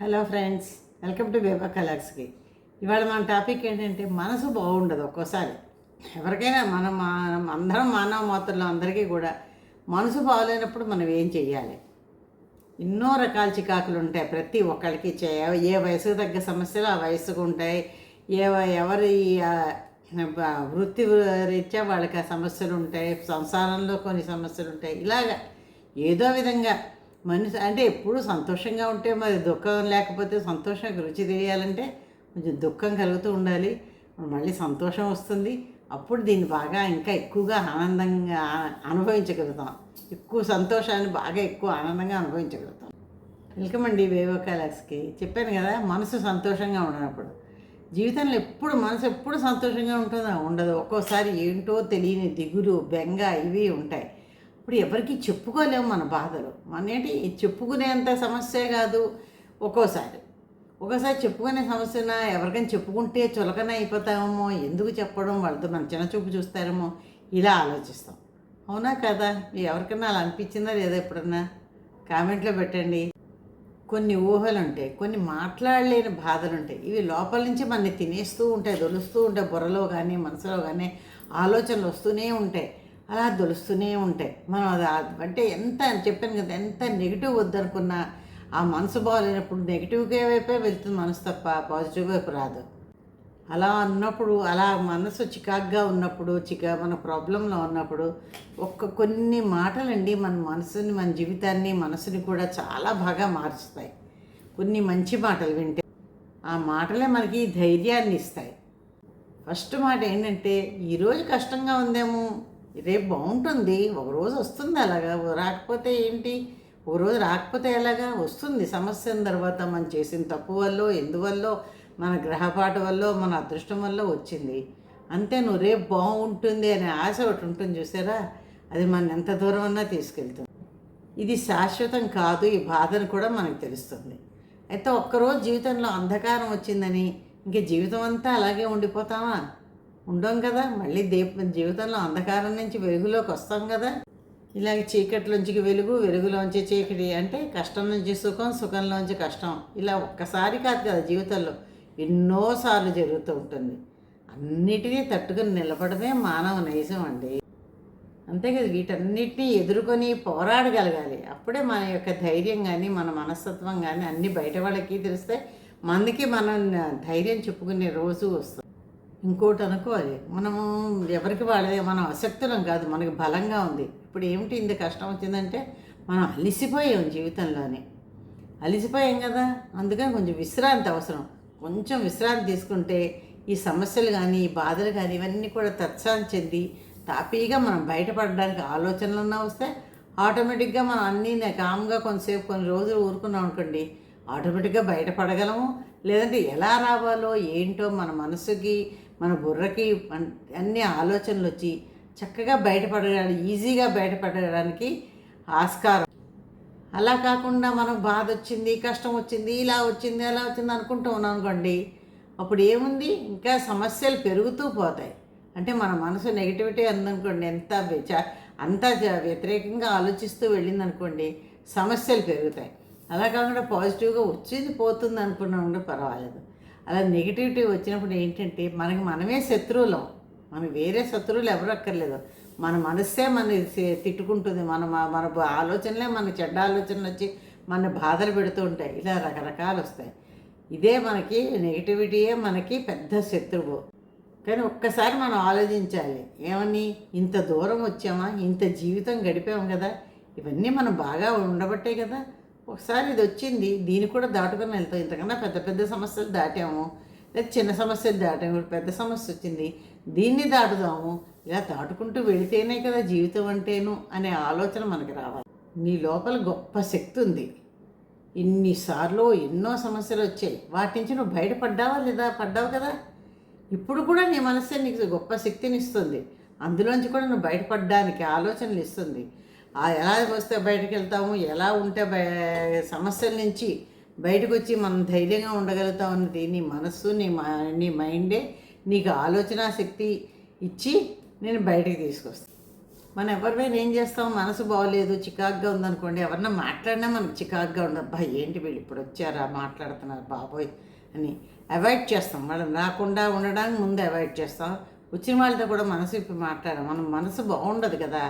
Hello friends welcome to బేబా కలాక్స్కి ఇవాళ మన టాపిక్ ఏంటంటే మనసు బాగుండదు ఒక్కోసారి. ఎవరికైనా మనం మనం అందరం మానవ మాత్రలో అందరికీ కూడా మనసు బాగలేనప్పుడు మనం ఏం చెయ్యాలి? ఎన్నో రకాల చికాకులు ఉంటాయి. ప్రతి ఒక్కరికి చే ఏ వయసుకు తగ్గ సమస్యలు ఆ వయసుకు ఉంటాయి. ఏ ఎవరి వృత్తి రీత్యా వాళ్ళకి ఆ సమస్యలు ఉంటాయి. సంసారంలో కొన్ని సమస్యలు ఉంటాయి. ఇలాగా ఏదో విధంగా మనిషి అంటే ఎప్పుడు సంతోషంగా ఉంటే మరి దుఃఖం లేకపోతే సంతోషం రుచి తెలియాలంటే కొంచెం దుఃఖం కలుగుతూ ఉండాలి. మళ్ళీ సంతోషం వస్తుంది. అప్పుడు దీన్ని బాగా ఇంకా ఎక్కువగా ఆనందంగా అనుభవించగలుగుతాం. ఎక్కువ సంతోషాన్ని బాగా ఎక్కువ ఆనందంగా అనుభవించగలుగుతాం. వెల్కమ్ అండి వేవో కలాక్స్కి. చెప్పాను కదా మనసు సంతోషంగా ఉండనప్పుడు. జీవితంలో ఎప్పుడు మనసు ఎప్పుడు సంతోషంగా ఉంటుందా ఉండదు. ఒక్కోసారి ఏంటో తెలియని దిగులు బెంగ ఇవి ఉంటాయి. ఇప్పుడు ఎవరికి చెప్పుకోలేము మన బాధలు. మన ఏంటి? చెప్పుకునేంత సమస్య కాదు. ఒక్కోసారి. ఒక్కోసారి చెప్పుకునే సమస్యన? ఎవరికైనా చెప్పుకుంటే చులకన అయిపోతామేమో. ఎందుకు చెప్పడం? వాళ్ళతో మన చిన్న చూపు చూస్తారేమో. ఇలా ఆలోచిస్తాం. అవునా కదా? ఎవరికైనా అలా అనిపించిందా లేదా ఎప్పుడన్నా? కామెంట్లో పెట్టండి. కొన్ని ఊహలు ఉంటాయి కొన్ని మాట్లాడలేని బాధలు ఉంటాయి ఇవి లోపల నుంచి మనని తినేస్తూ ఉంటాయి దొలుస్తూ ఉంటాయి. బుర్రలో కానీ మనసులో కానీ ఆలోచనలు వస్తూనే ఉంటాయి. అలా దొలుస్తూనే ఉంటాయి. మనం అది అంటే ఎంత చెప్పాను కదా ఎంత నెగిటివ్ వద్దనుకున్నా ఆ మనసు బాగాలేనప్పుడు నెగిటివ్గా వైపే వెళ్తుంది మనసు తప్ప పాజిటివ్ వైపు రాదు. అలా ఉన్నప్పుడు అలా మనసు చికాగ్గా ఉన్నప్పుడు చికా మన ప్రాబ్లంలో ఉన్నప్పుడు ఒక్క కొన్ని మాటలండి మన మనసుని మన జీవితాన్ని మనసుని కూడా చాలా బాగా మార్చుతాయి. కొన్ని మంచి మాటలు వింటే ఆ మాటలే మనకి ధైర్యాన్ని ఇస్తాయి. ఫస్ట్ మాట ఏంటంటే ఈరోజు కష్టంగా ఉందేమో రేపు బాగుంటుంది. ఒక రోజు వస్తుంది అలాగా. రాకపోతే ఏంటి? ఒక రోజు రాకపోతే ఎలాగా? వస్తుంది సమస్య తర్వాత మనం చేసిన తప్పు వల్ల ఎందువల్ల మన గ్రహపాటు వల్ల మన అదృష్టం వల్ల వచ్చింది. అంతే నువ్వు రేపు బాగుంటుంది అనే ఆశ ఒకటి ఉంటుంది చూసారా? అది మన ఎంత దూరం అన్నా తీసుకెళ్తుంది. ఇది శాశ్వతం కాదు. ఈ బాధను కూడా మనకు తెలుస్తుంది. అయితే ఒక్కరోజు జీవితంలో అంధకారం వచ్చిందని ఇంక జీవితం అంతా అలాగే ఉండిపోతామా? ఉండం కదా. మళ్ళీ దీప జీవితంలో అంధకారం నుంచి వెలుగులోకి వస్తాం కదా. ఇలాగ చీకట్లోంచి వెలుగు వెలుగులోంచి చీకటి అంటే కష్టం నుంచి సుఖం సుఖంలోంచి కష్టం. ఇలా ఒక్కసారి కాదు కదా జీవితంలో ఎన్నోసార్లు జరుగుతూ ఉంటుంది. అన్నిటినీ తట్టుకుని నిలబడమే మానవ నైజం అండి. అంతే కదా వీటన్నిటినీ ఎదుర్కొని పోరాడగలగాలి. అప్పుడే మన యొక్క ధైర్యం కానీ మన మనస్తత్వం కానీ అన్నీ బయట వాళ్ళకి తెలిస్తే మనకి మనం ధైర్యం చెప్పుకునే రోజు వస్తుంది. ఇంకోటి అనుకోవాలి మనము ఎవరికి వాళ్ళే మనం అసక్తులం కాదు మనకి బలంగా ఉంది. ఇప్పుడు ఏమిటి ఇంత కష్టం వచ్చిందంటే మనం అలిసిపోయాం జీవితంలోనే. అలిసిపోయాం కదా అందుకని కొంచెం విశ్రాంతి అవసరం. కొంచెం విశ్రాంతి తీసుకుంటే ఈ సమస్యలు కానీ ఈ బాధలు కానీ ఇవన్నీ కూడా తత్సాన్ని చెంది తాపీగా మనం బయటపడడానికి ఆలోచనలన్నా వస్తే ఆటోమేటిక్గా మనం అన్నీ కామ్గా కొంతసేపు కొన్ని రోజులు ఊరుకున్నాం అనుకోండి ఆటోమేటిక్గా బయటపడగలము. లేదంటే ఎలా రావాలో ఏంటో మన మనసుకి మన బుర్రకి అన్ని ఆలోచనలు వచ్చి చక్కగా బయటపడడానికి ఈజీగా బయటపడడానికి ఆస్కారం. అలా కాకుండా మనకు బాధ వచ్చింది కష్టం వచ్చింది ఇలా వచ్చింది అలా వచ్చింది అనుకుంటూ ఉన్నాం అనుకోండి అప్పుడు ఏముంది? ఇంకా సమస్యలు పెరుగుతూ పోతాయి. అంటే మన మనసు నెగిటివిటీ అందనుకోండి ఎంత అంతా అంత వ్యతిరేకంగా ఆలోచిస్తూ వెళ్ళింది అనుకోండి సమస్యలు పెరుగుతాయి. అలా కాకుండా పాజిటివ్గా వచ్చింది పోతుంది అనుకున్నా ఉంటే పర్వాలేదు. అలా నెగిటివిటీ వచ్చినప్పుడు ఏంటంటే మనకి మనమే శత్రువులం. మనం వేరే శత్రువులు ఎవరు అక్కర్లేదు. మన మనస్సే మన తిట్టుకుంటుంది. మన మన ఆలోచనలే మన చెడ్డ ఆలోచనలు వచ్చి మన బాధలు పెడుతూ ఉంటాయి. ఇలా రకరకాలు వస్తాయి. ఇదే మనకి నెగిటివిటీయే మనకి పెద్ద శత్రువు. కానీ ఒక్కసారి మనం ఆలోచించాలి. ఏమని? ఇంత దూరం వచ్చామా? ఇంత జీవితం గడిపాము కదా? ఇవన్నీ మనం బాగా ఉండబట్టే కదా? ఒకసారి ఇది వచ్చింది దీన్ని కూడా దాటుకొని వెళ్తాం ఇంతకన్నా పెద్ద పెద్ద సమస్యలు దాటాము. లేదా చిన్న సమస్యలు దాటాము ఇప్పుడు పెద్ద సమస్య వచ్చింది దీన్ని దాటుదాము. ఇలా దాటుకుంటూ వెళితేనే కదా జీవితం అంటేను అనే ఆలోచన మనకి రావాలి. నీ లోపల గొప్ప శక్తి ఉంది. ఇన్నిసార్లు ఎన్నో సమస్యలు వచ్చాయి. వాటి నుంచి నువ్వు బయటపడ్డావా లేదా? పడ్డావు కదా? ఇప్పుడు కూడా నీ మనసే నీకు గొప్ప శక్తిని ఇస్తుంది. అందులోంచి కూడా నువ్వు బయటపడడానికి ఆలోచనలు ఇస్తుంది. ఎలా వస్తే బయటకు వెళ్తాము ఎలా ఉంటే బయ- సమస్యల నుంచి బయటకు వచ్చి మనం ధైర్యంగా ఉండగలుగుతాం అన్నది నీ మనస్సు నీ మా నీ మైండే నీకు ఆలోచన శక్తి ఇచ్చి నేను బయటకు తీసుకొస్తాను మనం ఎవరివైనా ఏం చేస్తాం? మనసు బాగోలేదు చికాగ్గా ఉందనుకోండి ఎవరన్నా మాట్లాడినా మనకు చికాగ్గా ఉండదు అబ్బా ఏంటి వీళ్ళు ఇప్పుడు వచ్చారా మాట్లాడుతున్నారు బాబోయ్ అని అవాయిడ్ చేస్తాం. వాళ్ళు రాకుండా ఉండడానికి ముందు అవాయిడ్ చేస్తాం. వచ్చిన వాళ్ళతో కూడా మనసు ఇప్పుడు మాట్లాడాం మనం మనసు బాగుండదు కదా.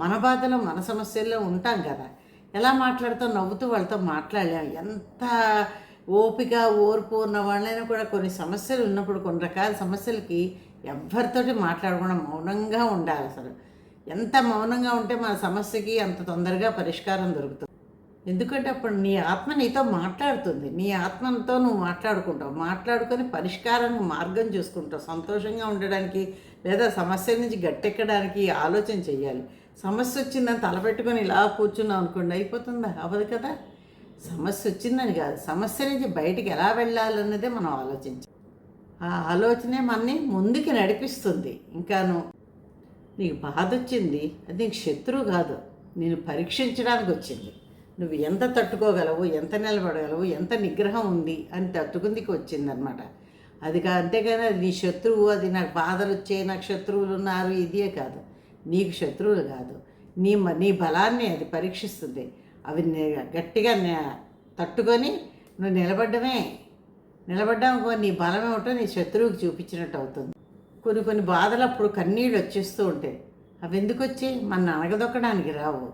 మన బాధలో మన సమస్యల్లో ఉంటాం కదా. ఎలా మాట్లాడుతాం నవ్వుతూ వాళ్ళతో మాట్లాడలేం. ఎంత ఓపిక ఓర్పు ఉన్న వాళ్ళైనా కూడా కొన్ని సమస్యలు ఉన్నప్పుడు కొన్ని రకాల సమస్యలకి ఎవరితోటి మాట్లాడకుండా మౌనంగా ఉండాలి అసలు. ఎంత మౌనంగా ఉంటే మన సమస్యకి అంత తొందరగా పరిష్కారం దొరుకుతుంది. ఎందుకంటే అప్పుడు నీ ఆత్మ నీతో మాట్లాడుతుంది. నీ ఆత్మతో నువ్వు మాట్లాడుకుంటావు. మాట్లాడుకొని పరిష్కారానికి మార్గం చూసుకుంటావు. సంతోషంగా ఉండడానికి లేదా సమస్య నుంచి గట్టెక్కడానికి ఆలోచన చేయాలి సమస్య వచ్చిందని తలపెట్టుకొని ఇలా కూర్చున్నావు అనుకోండి అయిపోతుందా? అవ్వదు కదా? సమస్య వచ్చిందని కాదు. సమస్య నుంచి బయటికి ఎలా వెళ్ళాలన్నదే మనం ఆలోచించాలి ఆ ఆలోచనే మనని ముందుకి నడిపిస్తుంది. ఇంకాను నీకు బాధ వచ్చింది అది నీకు శత్రువు కాదు. నేను పరీక్షించడానికి వచ్చింది నువ్వు ఎంత తట్టుకోగలవు? ఎంత నిలబడగలవు? ఎంత నిగ్రహం ఉంది? అని తట్టుకుందికి వచ్చిందనమాట అది కా అంతేగాని అది నీ శత్రువు అది నాకు బాధలు వచ్చాయి నాకు శత్రువులు ఉన్నారు ఇదే కాదు. నీకు శత్రువులు కాదు. నీ మ- నీ బలాన్ని అది పరీక్షిస్తుంది. అవి గట్టిగా తట్టుకొని నువ్వు నిలబడ్డమే. నిలబడ్డావు నీ బలం ఏమిటో నీ శత్రువుకి చూపించినట్టు అవుతుంది. కొన్ని కొన్ని బాధలు అప్పుడు కన్నీళ్ళు వచ్చేస్తూ ఉంటాయి. అవి ఎందుకు వచ్చి మన అనగదొక్కడానికి రావు.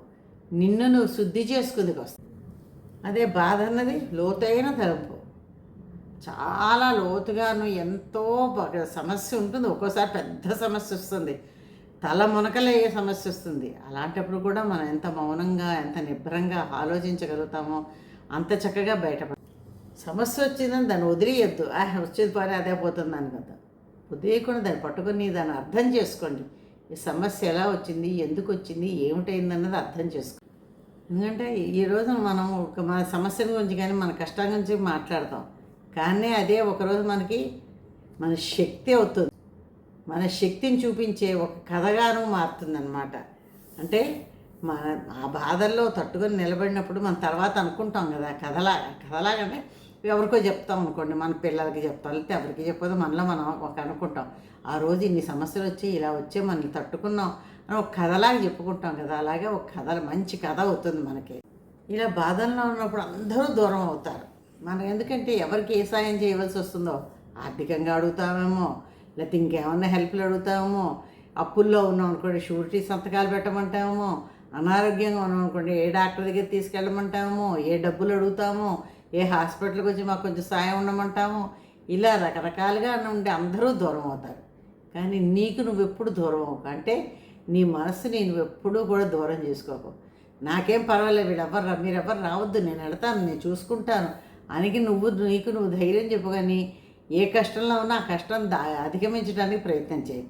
నిన్ను నువ్వు శుద్ధి చేసుకుందుకు వస్తాయి అదే బాధ అన్నది లోతైన తలుపు. చాలా లోతుగాను ఎంతో బాగా సమస్య ఉంటుంది. ఒక్కోసారి పెద్ద సమస్య వస్తుంది. తల మునకలయ్యే సమస్య వస్తుంది? అలాంటప్పుడు కూడా మనం ఎంత మౌనంగా ఎంత నిబ్బరంగా ఆలోచించగలుగుతామో అంత చక్కగా బయటపడ సమస్య వచ్చిందని దాన్ని వదిలేయద్దు. ఆ వచ్చేది పోనీ అదే పోతుంది అనుకుందా వదిలేయకుండా దాన్ని పట్టుకొని దాన్ని అర్థం చేసుకోండి. ఈ సమస్య ఎలా వచ్చింది? ఎందుకు వచ్చింది? ఏమిటైందన్నది అర్థం చేసుకోండి ఎందుకంటే ఈ మనం ఒక మన సమస్యల గురించి కానీ మన కష్టం గురించి మాట్లాడతాం. కానీ అదే ఒకరోజు మనకి మన శక్తి అవుతుంది. మన శక్తిని చూపించే ఒక కథగాను మారుతుందన్నమాట. అంటే మన ఆ బాధల్లో తట్టుకొని నిలబడినప్పుడు మన తర్వాత అనుకుంటాం కదా కథలా కథలాగంటే ఎవరికో చెప్తాం అనుకోండి మన పిల్లలకి చెప్తాం లేకపోతే ఎవరికి చెప్పదు మనలో మనం ఒక అనుకుంటాం. ఆ రోజు ఇన్ని సమస్యలు వచ్చి ఇలా వచ్చే మనల్ని తట్టుకున్నాం అని ఒక కథలాగా చెప్పుకుంటాం కదా అలాగే ఒక కథ మంచి కథ అవుతుంది మనకి. ఇలా బాధల్లో ఉన్నప్పుడు అందరూ దూరం అవుతారు. మనం ఎందుకంటే ఎవరికి ఏ సాయం చేయవలసి వస్తుందో ఆర్థికంగా అడుగుతామేమో లేకపోతే ఇంకేమన్నా హెల్ప్లు అడుగుతామో? అప్పుల్లో ఉన్నాం అనుకోండి షూరిటీ సంతకాలు పెట్టమంటామో? అనారోగ్యంగా ఉన్నాం అనుకోండి ఏ డాక్టర్ దగ్గర తీసుకెళ్ళమంటామో? ఏ డబ్బులు అడుగుతామో? ఏ హాస్పిటల్కి వచ్చి మాకు కొంచెం సాయం ఉండమంటామో? ఇలా రకరకాలుగా నుండి అందరూ దూరం అవుతారు. కానీ నీకు నువ్వు ఎప్పుడు దూరం అవ్వకు. అంటే నీ మనసుని నువ్వు ఎప్పుడూ కూడా దూరం చేసుకోకు. నాకేం పర్వాలేదు వీడెవ్వరు రా మీరెవ్వరు రావద్దు నేను వెళ్తాను నేను చూసుకుంటాను. అనికి నువ్వు నీకు నువ్వు ధైర్యం చెప్పు కానీ ఏ కష్టంలో ఉన్నా ఆ కష్టం దా అధిగమించడానికి ప్రయత్నం చేయి.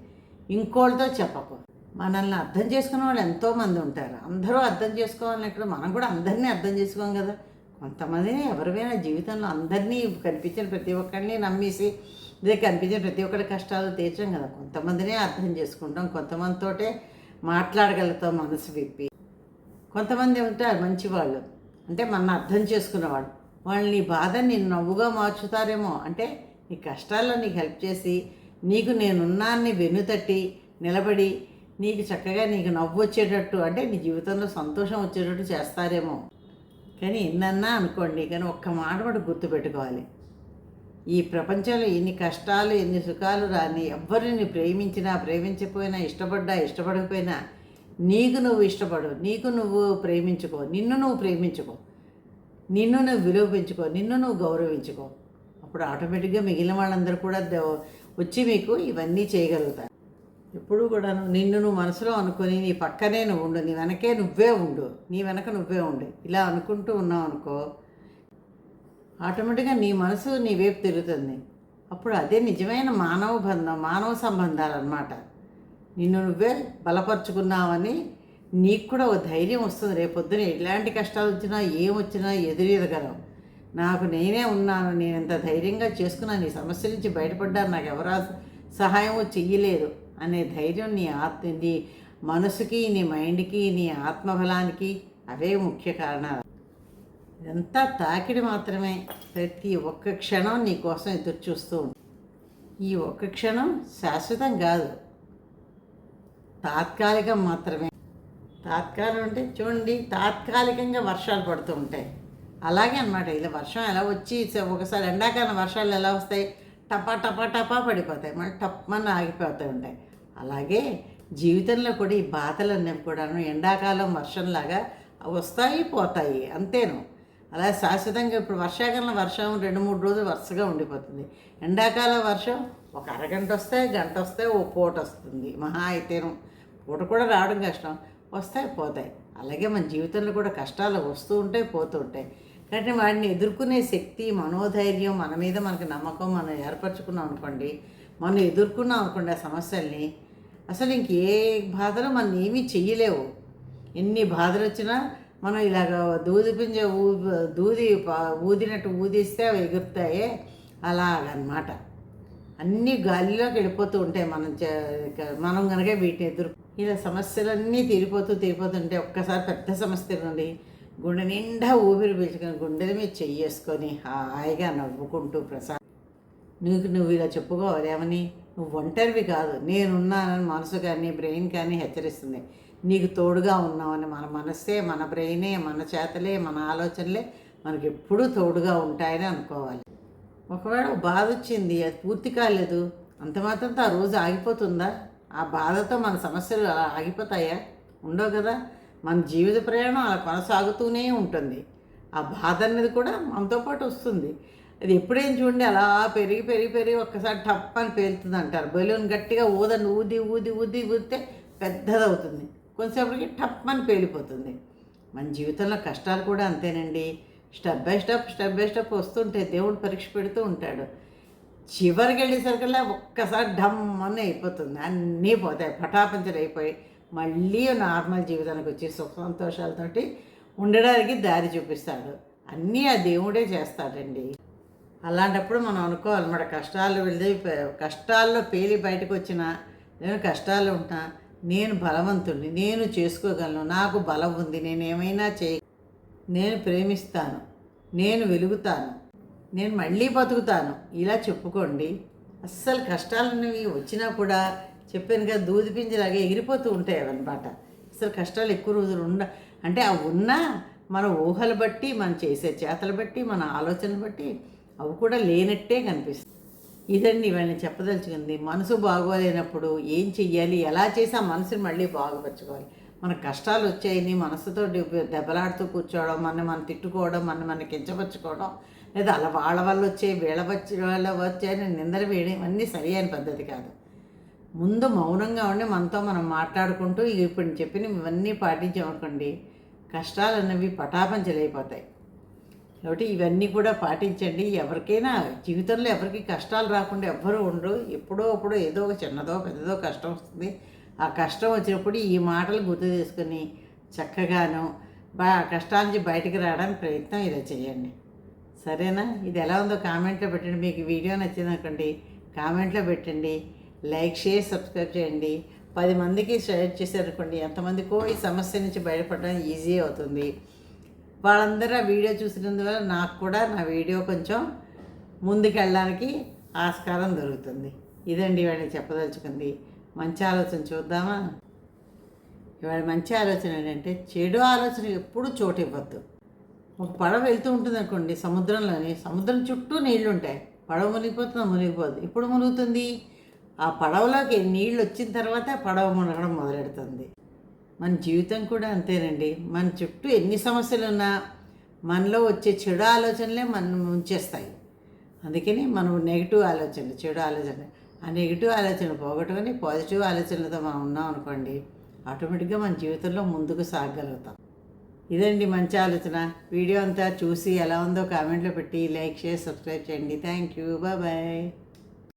ఇంకోళ్ళతో చెప్పకు. మనల్ని అర్థం చేసుకునే వాళ్ళు ఎంతోమంది ఉంటారు. అందరూ అర్థం చేసుకోవాలని ఇక్కడ మనం కూడా అందరినీ అర్థం చేసుకోం కదా. కొంతమందిని ఎవరివైనా జీవితంలో అందరినీ కనిపించిన ప్రతి ఒక్కరిని నమ్మేసి ఇదే కనిపించిన ప్రతి ఒక్కరి కష్టాలు తీర్చాం కదా. కొంతమందినే అర్థం చేసుకుంటాం. కొంతమందితోటే మాట్లాడగలుగుతాం మనసు విప్పి. కొంతమంది ఉంటారు మంచివాళ్ళు. అంటే మన అర్థం చేసుకున్నవాళ్ళు. వాళ్ళు నీ బాధ నేను నవ్వుగా మార్చుతారేమో. అంటే నీ కష్టాల్లో నీకు హెల్ప్ చేసి నీకు నేనున్నాన్ని వెన్నుతట్టి నిలబడి నీకు చక్కగా నీకు నవ్వు వచ్చేటట్టు అంటే నీ జీవితంలో సంతోషం వచ్చేటట్టు చేస్తారేమో. కానీ ఎన్నన్నా అనుకోండి కానీ ఒక్క మాట కూడా గుర్తుపెట్టుకోవాలి. ఈ ప్రపంచంలో ఎన్ని కష్టాలు ఎన్ని సుఖాలు రాని ఎవ్వరిని ప్రేమించినా ప్రేమించకపోయినా ఇష్టపడ్డా ఇష్టపడకపోయినా నీకు నువ్వు ఇష్టపడు నీకు నువ్వు ప్రేమించుకో. నిన్ను నువ్వు ప్రేమించుకో. నిన్ను నువ్వు విలువ పెంచుకో. నిన్ను నువ్వు గౌరవించుకో. అప్పుడు ఆటోమేటిక్గా మిగిలిన వాళ్ళందరూ కూడా ద- వచ్చి మీకు ఇవన్నీ చేయగలుగుతారు. ఎప్పుడు కూడా నిన్ను నువ్వు మనసులో అనుకొని నీ పక్కనే నువ్వు ఉండు నీ వెనకే నువ్వే ఉండు నీ వెనక నువ్వే ఉండు. ఇలా అనుకుంటూ ఉన్నావు అనుకో ఆటోమేటిక్గా నీ మనసు నీ వైపు తిరుగుతుంది. అప్పుడు అదే నిజమైన మానవ బంధం మానవ సంబంధాలు అన్నమాట నిన్ను నువ్వే బలపరుచుకున్నావని నీకు కూడా ఒక ధైర్యం వస్తుంది. రేపొద్దున ఎలాంటి కష్టాలు వచ్చినా ఏం వచ్చినా ఎదురెదగలవు. నాకు నేనే ఉన్నాను నేను ఎంత ధైర్యంగా చేసుకున్నాను నీ సమస్య నుంచి బయటపడ్డాను నాకు ఎవరా సహాయం చెయ్యలేదు అనే ధైర్యం నీ ఆత్మ నీ మనసుకి నీ మైండ్కి నీ ఆత్మబలానికి అవే ముఖ్య కారణాలు. ఇదంతా తాకిడి మాత్రమే. ప్రతి ఒక్క క్షణం నీ కోసం ఎదురు చూస్తూ ఈ ఒక్క క్షణం శాశ్వతం కాదు. తాత్కాలికం మాత్రమే. తాత్కాలం అంటే చూడండి తాత్కాలికంగా వర్షాలు పడుతూ ఉంటాయి. అలాగే అనమాట ఇలా వర్షం ఎలా వచ్చి ఒకసారి ఎండాకాలం వర్షాలు ఎలా వస్తాయి టపా టపా టపా పడిపోతాయి. మళ్ళీ టప్మని ఆగిపోతూ ఉంటాయి. అలాగే జీవితంలో కూడా ఈ బాధలన్నీ కూడాను ఎండాకాలం వర్షంలాగా వస్తాయి పోతాయి అంతేను. అలా శాశ్వతంగా ఇప్పుడు వర్షాకాలం వర్షం రెండు మూడు రోజులు వరుసగా ఉండిపోతుంది. ఎండాకాలం వర్షం ఒక అరగంట వస్తే గంట వస్తే ఓ పూట వస్తుంది. మహా అయితేను. పూట కూడా రావడం కష్టం. వస్తాయి పోతాయి. అలాగే మన జీవితంలో కూడా కష్టాలు వస్తూ ఉంటాయి పోతూ ఉంటాయి. కానీ వాటిని ఎదుర్కొనే శక్తి మనోధైర్యం మన మీద మనకు నమ్మకం మనం ఏర్పరచుకున్నాం అనుకోండి మనం ఎదుర్కొన్నాం అనుకోండి ఆ సమస్యల్ని అసలు ఇంకే బాధలు మనం ఏమీ చెయ్యలేవు. ఎన్ని బాధలు వచ్చినా మనం ఇలాగ దూది పింజ ఊ దూది ఊదినట్టు ఊదిస్తే అవి ఎగురుతాయే అలాగనమాట. అన్నీ గాలిలోకి వెళ్ళిపోతూ ఉంటాయి మనం చే- మనం కనుక వీటిని ఎదురు ఇలా సమస్యలన్నీ తీరిపోతూ తీరిపోతుంటే ఒక్కసారి పెద్ద సమస్య నుండి గుండె నిండా ఊపిరి పీల్చుకొని గుండెల మీద చెయ్యేసుకొని హాయిగా నవ్వుకుంటూ ప్రసాద్. నీకు నువ్వు ఇలా చెప్పుకోవాలేమని నువ్వు ఒంటరివి కాదు. నేనున్నానని మనసు కానీ బ్రెయిన్ కానీ హెచ్చరిస్తుంది. నీకు తోడుగా ఉన్నామని మన మనస్సే మన బ్రెయినే మన చేతలే మన ఆలోచనలే మనకి ఎప్పుడూ తోడుగా ఉంటాయని అనుకోవాలి. ఒకవేళ బాధ వచ్చింది అది పూర్తి కాలేదు అంత మాత్రంతో ఆ రోజు ఆగిపోతుందా? ఆ బాధతో మన సమస్యలు ఆగిపోతాయా? ఉండవు కదా? మన జీవిత ప్రయాణం అలా కొనసాగుతూనే ఉంటుంది. ఆ బాధ అనేది కూడా మనతో పాటు వస్తుంది. అది ఎప్పుడేం చూడండి అలా పెరిగి పెరిగి పెరిగి ఒక్కసారి టప్ అని పేలుతుంది అంటారు. బెలూన్ గట్టిగా ఊదని ఊది ఊది ఊది ఊదితే పెద్దదవుతుంది. కొంతసేపటికి టప్ అని పేలిపోతుంది. మన జీవితంలో కష్టాలు కూడా అంతేనండి. Step by step step by step వస్తుంటే దేవుడు పరీక్ష పెడుతూ ఉంటాడు. చివరికి వెళ్ళేసరికల్లా ఒక్కసారి డమ్ అని అయిపోతుంది. అన్నీ పోతాయి. పటాపంచలు అయిపోయి మళ్ళీ నార్మల్ జీవితానికి వచ్చి సుఖ సంతోషాలతోటి ఉండడానికి దారి చూపిస్తాడు. అన్నీ ఆ దేవుడే చేస్తాడండి. అలాంటప్పుడు మనం అనుకోవాలి మన కష్టాలు వెళ్ళి కష్టాల్లో పేలి బయటకు వచ్చిన నేను కష్టాలు ఉంటా నేను బలవంతుడిని నేను చేసుకోగలను నాకు బలం ఉంది నేను ఏమైనా చేయ నేను ప్రేమిస్తాను నేను వెలుగుతాను నేను మళ్ళీ బతుకుతాను. ఇలా చెప్పుకోండి. అస్సలు కష్టాలన్నవి వచ్చినా కూడా చెప్పాను కదా దూది పింజలాగా ఎగిరిపోతూ ఉంటాయి అవన్నమాట అసలు కష్టాలు ఎక్కువ రోజులు ఉండ అంటే అవి ఉన్నా మన ఊహలు బట్టి మనం చేసే చేతలు బట్టి మన ఆలోచనలు బట్టి అవి కూడా లేనట్టే కనిపిస్తుంది. ఇదండి ఇవన్నీ చెప్పదలుచుకుంది. మనసు బాగోలేనప్పుడు ఏం చెయ్యాలి? ఎలా చేసి ఆ మనసుని మళ్ళీ బాగుపరచుకోవాలి? మన కష్టాలు వచ్చాయని మనసుతో దెబ్బలాడుతూ కూర్చోవడం మన మనం తిట్టుకోవడం మన మన కించపరచుకోవడం లేదా అలా వాళ్ళ వల్ల వచ్చే వీళ్ళ వచ్చే వాళ్ళ వచ్చాయని నిందలు వేయడం అన్నీ సరి అయిన పద్ధతి కాదు. ముందు మౌనంగా ఉండి మనతో మనం మాట్లాడుకుంటూ ఇప్పుడు చెప్పిన ఇవన్నీ పాటించామనుకోండి కష్టాలు అన్నవి పటాపంచలైపోతాయి కాబట్టి ఇవన్నీ కూడా పాటించండి. ఎవరికైనా జీవితంలో ఎవరికి కష్టాలు రాకుండా ఎవ్వరూ ఉండరు. ఎప్పుడో అప్పుడో ఏదో ఒక చిన్నదో పెద్దదో కష్టం వస్తుంది. ఆ కష్టం వచ్చినప్పుడు ఈ మాటలు గుర్తు చేసుకొని చక్కగాను బా ఆ కష్టాల నుంచి బయటికి రావడానికి ప్రయత్నం ఇలా చేయండి. సరేనా? ఇది ఎలా ఉందో కామెంట్లో పెట్టండి. మీకు వీడియో నచ్చిందనుకోండి కామెంట్లో పెట్టండి. లైక్ షేర్ సబ్స్క్రైబ్ చేయండి. పది మందికి షేర్ చేశారనుకోండి ఎంతమందికో ఈ సమస్య నుంచి బయటపడడం ఈజీ అవుతుంది. వాళ్ళందరూ ఆ వీడియో చూసినందువల్ల నాకు కూడా నా వీడియో కొంచెం ముందుకెళ్ళడానికి ఆస్కారం దొరుకుతుంది. ఇదండి ఇవాళ చెప్పదలుచుకుంది. మంచి ఆలోచన చూద్దామా? ఇవాళ మంచి ఆలోచన ఏంటంటే చెడు ఆలోచన ఎప్పుడు చోటు ఇవ్వద్దు. ఒక పడవ వెళ్తూ ఉంటుంది అనుకోండి సముద్రంలోని సముద్రం చుట్టూ నీళ్ళు ఉంటాయి పడవ మునిగిపోతుంది మునిగిపోదు. ఇప్పుడు మునుగుతుంది? ఆ పడవలోకి నీళ్ళు వచ్చిన తర్వాత పడవ మునగడం మొదలెడుతుంది. మన జీవితం కూడా అంతేనండి. మన చుట్టూ ఎన్ని సమస్యలు ఉన్నా మనలో వచ్చే చెడు ఆలోచనలే మనం ఉంచేస్తాయి అందుకని మనం నెగిటివ్ ఆలోచనలు చెడు ఆలోచన ఆ నెగిటివ్ ఆలోచన పోగొట్టుకొని పాజిటివ్ ఆలోచనలతో మనం ఉన్నాం అనుకోండి ఆటోమేటిక్గా మన జీవితంలో ముందుకు సాగగలుగుతాం ఇదండి మంచి ఆలోచన. వీడియో అంతా చూసి ఎలా ఉందో కామెంట్లో పెట్టి లైక్ చేసి సబ్స్క్రైబ్ చేయండి. Thank you. బాయ్.